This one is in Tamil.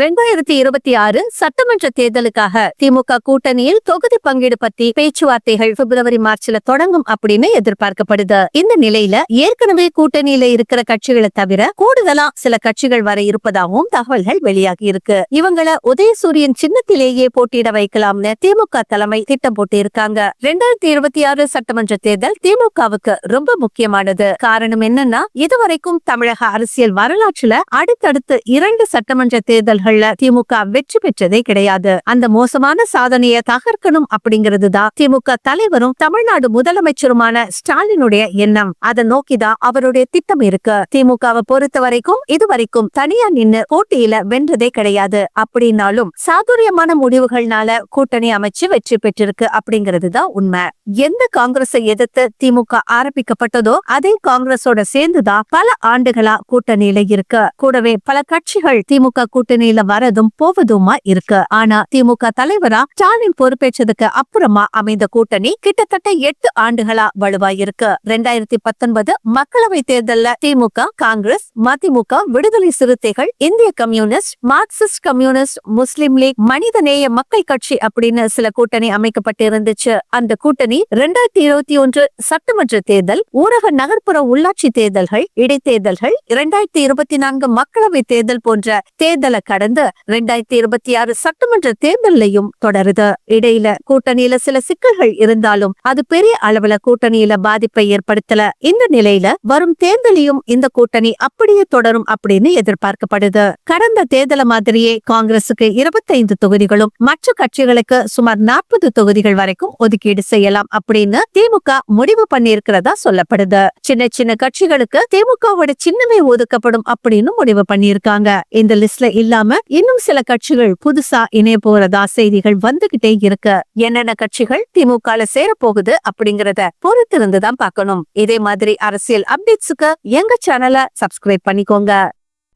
ரெண்டாயிரத்தி இருபத்தி ஆறு சட்டமன்ற தேர்தலுக்காக திமுக கூட்டணியில் தொகுதி பங்கீடு பத்தி பேச்சுவார்த்தைகள் பிப்ரவரி மார்ச்ல தொடங்கும் அப்படின்னு எதிர்பார்க்கப்படுது. இந்த நிலையில ஏற்கனவே கூட்டணியில இருக்கிற கட்சிகளை தவிர கூடுதலா சில கட்சிகள் வர இருப்பதாகவும் தகவல்கள் வெளியாகி இருக்கு. இவங்கள உதயசூரியன் சின்னத்திலேயே போட்டியிட வைக்கலாம்னு திமுக தலைமை திட்டம் போட்டு இருக்காங்க ரெண்டாயிரத்தி இருபத்தி ஆறு சட்டமன்ற தேர்தல் திமுகவுக்கு ரொம்ப முக்கியமானது. காரணம் என்னன்னா இதுவரைக்கும் தமிழக அரசியல் வரலாற்றுல அடுத்தடுத்து இரண்டு சட்டமன்ற தேர்தல் தேர்தல்கள்ல திமுக வெற்றி பெற்றதே கிடையாது. அந்த மோசமான சாதனையை தகர்க்கணும் அப்படிங்கிறதுதான் திமுக தலைவரும் தமிழ்நாடு முதலமைச்சருமான ஸ்டாலினுடைய எண்ணம். அதை நோக்கிதான் அவருடைய திட்டம் இருக்கு. திமுகவை பொறுத்த வரைக்கும் இதுவரைக்கும் தனியா நின்று போட்டியில வென்றதே கிடையாது. அப்படின்னாலும் சாதுரியமான முடிவுகள்னால கூட்டணி அமைச்சு வெற்றி பெற்றிருக்கு அப்படிங்கிறதுதான் உண்மை. எந்த காங்கிரஸை எதிர்த்து திமுக ஆரம்பிக்கப்பட்டதோ அதே காங்கிரஸோட சேர்ந்துதான் பல ஆண்டுகளா கூட்டணியில இருக்கு. கூடவே பல கட்சிகள் திமுக கூட்டணியில வரதும் போவதுமா இருக்கு. ஆனா திமுக தலைவரா ஸ்டாலின் பொறுப்பேற்றதுக்கு அப்புறமா அமைந்த கூட்டணி கிட்டத்தட்ட எட்டு ஆண்டுகளா வலுவாயிருக்கு ரெண்டாயிரத்தி பத்தொன்பது மக்களவை தேர்தல்ல திமுக காங்கிரஸ் மதிமுக விடுதலை சிறுத்தைகள் இந்திய communist Marxist communist Muslim league Manithaneya Makkal Katchi அப்படின்னு சில கூட்டணி அமைக்கப்பட்டு இருந்துச்சு அந்த கூட்டணி ரெண்டாயிரத்தி இருபத்தி ஒன்று சட்டமன்ற தேர்தல் ஊரக நகர்ப்புற உள்ளாட்சி தேர்தல்கள் இடைத்தேர்தல்கள் இரண்டாயிரத்தி இருபத்தி நான்கு மக்களவை தேர்தல் போன்ற தேர்தலை கடந்து ரெண்டாயிரத்தி இருபத்தி ஆறு சட்டமன்ற தேர்தலையும் தொடருது. இடையில கூட்டணியில சில சிக்கல்கள் இருந்தாலும் அது பெரிய அளவுல கூட்டணியில பாதிப்பை ஏற்படுத்தல. இந்த நிலையில வரும் தேர்தலையும் இந்த கூட்டணி அப்படியே தொடரும் அப்படின்னு எதிர்பார்க்கப்படுது. கடந்த தேர்தல மாதிரியே காங்கிரசுக்கு இருபத்தைந்து தொகுதிகளும் மற்ற கட்சிகளுக்கு சுமார் நாற்பது தொகுதிகள் வரைக்கும் ஒதுக்கீடு செய்யலாம் அப்படின்னு திமுக முடிவு பண்ணியிருக்கிறதா சொல்லப்படுது. சின்ன சின்ன கட்சிகளுக்கு திமுகவோட சின்னமே ஒதுக்கப்படும் அப்படின்னு முடிவு பண்ணியிருக்காங்க. இந்த லிஸ்ட்ல இல்லாம இன்னும் சில கட்சிகள் புதுசா இணைய போறதா செய்திகள் வந்துகிட்டே இருக்கு. என்னென்ன கட்சிகள் திமுகல சேர போகுது அப்படிங்கறத பொறுத்திருந்து தான் பார்க்கணும். இதே மாதிரி அரசியல் அப்டேட்ஸுக்கு எங்க சேனலை சப்ஸ்கிரைப் பண்ணிக்கோங்க.